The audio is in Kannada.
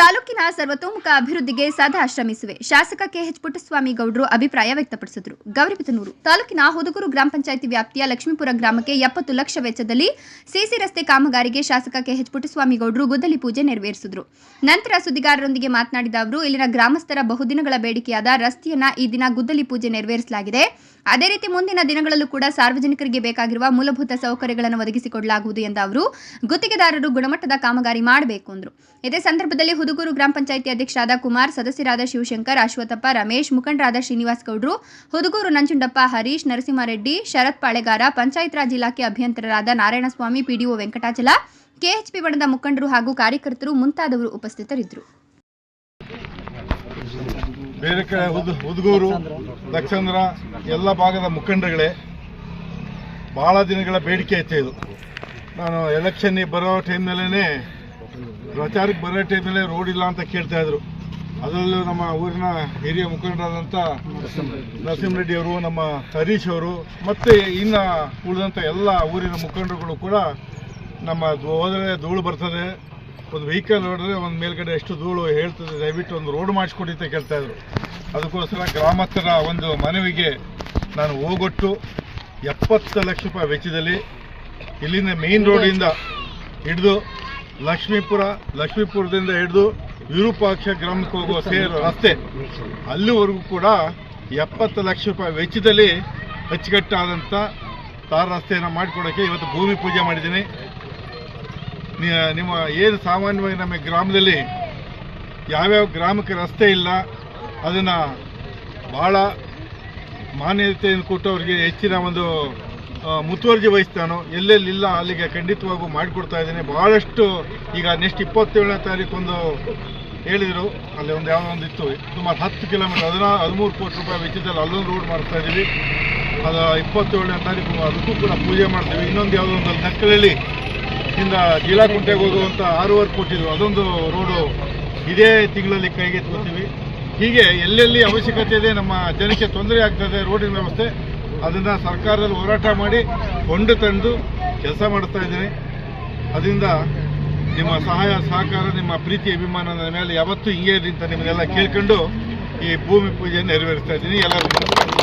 ತಾಲೂಕಿನ ಸರ್ವತೋಮುಖ ಅಭಿವೃದ್ಧಿಗೆ ಸದಾ ಶ್ರಮಿಸುವೆ. ಶಾಸಕ ಕೆಎಚ್ ಪುಟ್ಟಸ್ವಾಮಿ ಗೌಡರು ಅಭಿಪ್ರಾಯ ವ್ಯಕ್ತಪಡಿಸಿದರು. ಗೌರಿಬಿದನೂರು ತಾಲೂಕಿನ ಹುದುಗೂರು ಗ್ರಾಮ ಪಂಚಾಯಿತಿ ವ್ಯಾಪ್ತಿಯ ಲಕ್ಷ್ಮೀಪುರ ಗ್ರಾಮಕ್ಕೆ ಎಪ್ಪತ್ತು ಲಕ್ಷ ವೆಚ್ಚದಲ್ಲಿ ಸಿಸಿ ರಸ್ತೆ ಕಾಮಗಾರಿಗೆ ಶಾಸಕ ಕೆಎಚ್ ಪುಟ್ಟಸ್ವಾಮಿ ಗೌಡರು ಗುದ್ದಲಿ ಪೂಜೆ ನೆರವೇರಿಸಿದರು. ನಂತರ ಸುದ್ದಿಗಾರರೊಂದಿಗೆ ಮಾತನಾಡಿದ ಅವರು, ಇಲ್ಲಿನ ಗ್ರಾಮಸ್ಥರ ಬಹುದಿನಗಳ ಬೇಡಿಕೆಯಾದ ರಸ್ತೆಯನ್ನ ಈ ದಿನ ಗುದ್ದಲಿ ಪೂಜೆ ನೆರವೇರಿಸಲಾಗಿದೆ. ಅದೇ ರೀತಿ ಮುಂದಿನ ದಿನಗಳಲ್ಲೂ ಕೂಡ ಸಾರ್ವಜನಿಕರಿಗೆ ಬೇಕಾಗಿರುವ ಮೂಲಭೂತ ಸೌಕರ್ಯಗಳನ್ನು ಒದಗಿಸಿಕೊಡಲಾಗುವುದು ಎಂದ ಅವರು, ಗುತ್ತಿಗೆದಾರರು ಗುಣಮಟ್ಟದ ಕಾಮಗಾರಿ ಮಾಡಬೇಕು ಎಂದರು ಇದೇ ಸಂದರ್ಭದಲ್ಲಿ ಹುದುಗೂರು ಗ್ರಾಮ ಪಂಚಾಯಿತಿ ಅಧ್ಯಕ್ಷರಾದ ಕುಮಾರ್, ಸದಸ್ಯರಾದ ಶಿವಶಂಕರ್ ಅಶ್ವಥಪ್ಪ ರಮೇಶ್, ಮುಖಂಡರಾದ ಶ್ರೀನಿವಾಸ್ ಗೌಡ್ರು, ಹುದುಗೂರು ನಂಜುಂಡಪ್ಪ, ಹರೀಶ್, ನರಸಿಂಹಾರೆಡ್ಡಿ, ಶರತ್ ಪಾಳೆಗಾರ, ಪಂಚಾಯತ್ ರಾಜ್ ಇಲಾಖೆ ಅಭಿಯಂತರರಾದ ನಾರಾಯಣಸ್ವಾಮಿ, ಪಿಡಿಒ ವೆಂಕಟಾಚಲ, ಕೆಎಚ್ಪಿ ಬಣದ ಮುಖಂಡರು ಹಾಗೂ ಕಾರ್ಯಕರ್ತರು ಮುಂತಾದವರು ಉಪಸ್ಥಿತರಿದ್ದರು. ಬೇರೆ ಕಡೆ ಹುದ್ ಹುದ್ಗೂರು ದಕ್ಷಂದ್ರ ಎಲ್ಲ ಭಾಗದ ಮುಖಂಡಗಳೇ ಭಾಳ ದಿನಗಳ ಬೇಡಿಕೆ ಐತೆ ಇದು. ನಾನು ಎಲೆಕ್ಷನ್ಗೆ ಬರೋ ಟೈಮ್ನಲ್ಲೇ ಪ್ರಚಾರಕ್ಕೆ ಬರೋ ಟೈಮಲ್ಲೇ ರೋಡ್ ಇಲ್ಲ ಅಂತ ಕೇಳ್ತಾ ಇದ್ರು. ಅದರಲ್ಲೂ ನಮ್ಮ ಊರಿನ ಹಿರಿಯ ಮುಖಂಡರಾದಂಥ ನರಸಿಂಹರೆಡ್ಡಿ ಅವರು, ನಮ್ಮ ಹರೀಶ್ ಅವರು, ಮತ್ತು ಇನ್ನು ಉಳಿದಂಥ ಎಲ್ಲ ಊರಿನ ಮುಖಂಡರುಗಳು ಕೂಡ ನಮ್ಮ ಹೋದರೆ ಧೂಳು ಬರ್ತದೆ. ಒಂದು ವೆಹಿಕಲ್ ಹೊಡೆದ್ರೆ ಒಂದು ಮೇಲ್ಗಡೆ ಎಷ್ಟು ಧೂಳು ಹೇಳ್ತದೆ, ದಯವಿಟ್ಟು ಒಂದು ರೋಡ್ ಮಾಡಿಸ್ಕೊಡಿ ಅಂತ ಕೇಳ್ತಾ ಇದ್ರು. ಅದಕ್ಕೋಸ್ಕರ ಗ್ರಾಮಸ್ಥರ ಒಂದು ಮನವಿಗೆ ನಾನು ಹೋಗೊಟ್ಟು ಎಪ್ಪತ್ತು ಲಕ್ಷ ರೂಪಾಯಿ ವೆಚ್ಚದಲ್ಲಿ ಇಲ್ಲಿಂದ ಮೇನ್ ರೋಡಿಂದ ಹಿಡಿದು ಲಕ್ಷ್ಮೀಪುರ, ಲಕ್ಷ್ಮೀಪುರದಿಂದ ಹಿಡಿದು ವಿರೂಪಾಕ್ಷ ಗ್ರಾಮಕ್ಕೆ ಹೋಗುವ ಸೇರ ರಸ್ತೆ. ಅಲ್ಲಿವರೆಗೂ ಕೂಡ ಎಪ್ಪತ್ತು ಲಕ್ಷ ರೂಪಾಯಿ ವೆಚ್ಚದಲ್ಲಿ ಅಚ್ಚುಕಟ್ಟಾದಂಥ ತಾರ್ ರಸ್ತೆಯನ್ನು ಮಾಡಿಕೊಡೋಕ್ಕೆ ಇವತ್ತು ಭೂಮಿ ಪೂಜೆ ಮಾಡಿದ್ದೀನಿ. ನಿಮ್ಮ ಏನು ಸಾಮಾನ್ಯವಾಗಿ ನಮ್ಮ ಗ್ರಾಮದಲ್ಲಿ ಯಾವ್ಯಾವ ಗ್ರಾಮಕ್ಕೆ ರಸ್ತೆ ಇಲ್ಲ, ಅದನ್ನು ಭಾಳ ಮಾನ್ಯತೆಯನ್ನು ಕೊಟ್ಟು ಅವರಿಗೆ ಹೆಚ್ಚಿನ ಒಂದು ಮುತುವರ್ಜಿ ವಹಿಸ್ತಾನೋ ಎಲ್ಲೆಲ್ಲಿಲ್ಲ ಅಲ್ಲಿಗೆ ಖಂಡಿತವಾಗೂ ಮಾಡಿಕೊಡ್ತಾ ಇದ್ದೀನಿ. ಭಾಳಷ್ಟು ಈಗ ನೆಕ್ಸ್ಟ್ ಇಪ್ಪತ್ತೇಳನೇ ತಾರೀಕು ಒಂದು ಹೇಳಿದರು. ಅಲ್ಲಿ ಒಂದು ಯಾವುದೋ ಒಂದು ಇತ್ತು. ಸುಮಾರು ಹತ್ತು ಕಿಲೋಮೀಟರ್ ಅದನ್ನ ಹದಿಮೂರು ಕೋಟಿ ರೂಪಾಯಿ ವೆಚ್ಚದಲ್ಲಿ ಅಲ್ಲೊಂದು ರೋಡ್ ಮಾಡ್ತಾ ಇದ್ದೀವಿ. ಅದು ಇಪ್ಪತ್ತೇಳನೇ ತಾರೀಕು, ಅದಕ್ಕೂ ಕೂಡ ಪೂಜೆ ಮಾಡ್ತೀವಿ. ಇನ್ನೊಂದು ಯಾವುದೋ ಒಂದು ನಕ್ಕಲಲ್ಲಿ ಇಂದ ಜೀಲಾಕುಂಟೆಗೆ ಹೋಗುವಂಥ ಆರೂವರೆ ಕೊಟ್ಟಿದ್ರು ಅದೊಂದು ರೋಡು ಇದೇ ತಿಂಗಳಲ್ಲಿ ಕೈಗೆತ್ಕೋತೀವಿ ಹೀಗೆ ಎಲ್ಲೆಲ್ಲಿ ಅವಶ್ಯಕತೆ ಇದೆ, ನಮ್ಮ ಜನಕ್ಕೆ ತೊಂದರೆ ಆಗ್ತದೆ ರೋಡಿನ ವ್ಯವಸ್ಥೆ, ಅದನ್ನು ಸರ್ಕಾರದಲ್ಲಿ ಹೋರಾಟ ಮಾಡಿ ಕೊಂಡು ತಂದು ಕೆಲಸ ಮಾಡ್ತಾ ಇದ್ದೀನಿ. ಅದರಿಂದ ನಿಮ್ಮ ಸಹಾಯ, ಸಹಕಾರ, ನಿಮ್ಮ ಪ್ರೀತಿ, ಅಭಿಮಾನದ ಮೇಲೆ ಯಾವತ್ತೂ ಹಿಂಗೆ ಅಂತ ನಿಮ್ಮನ್ನೆಲ್ಲ ಕೇಳ್ಕೊಂಡು ಈ ಭೂಮಿ ಪೂಜೆಯನ್ನು ನೆರವೇರಿಸ್ತಾ ಇದ್ದೀನಿ. ಎಲ್ಲರಿಗೂ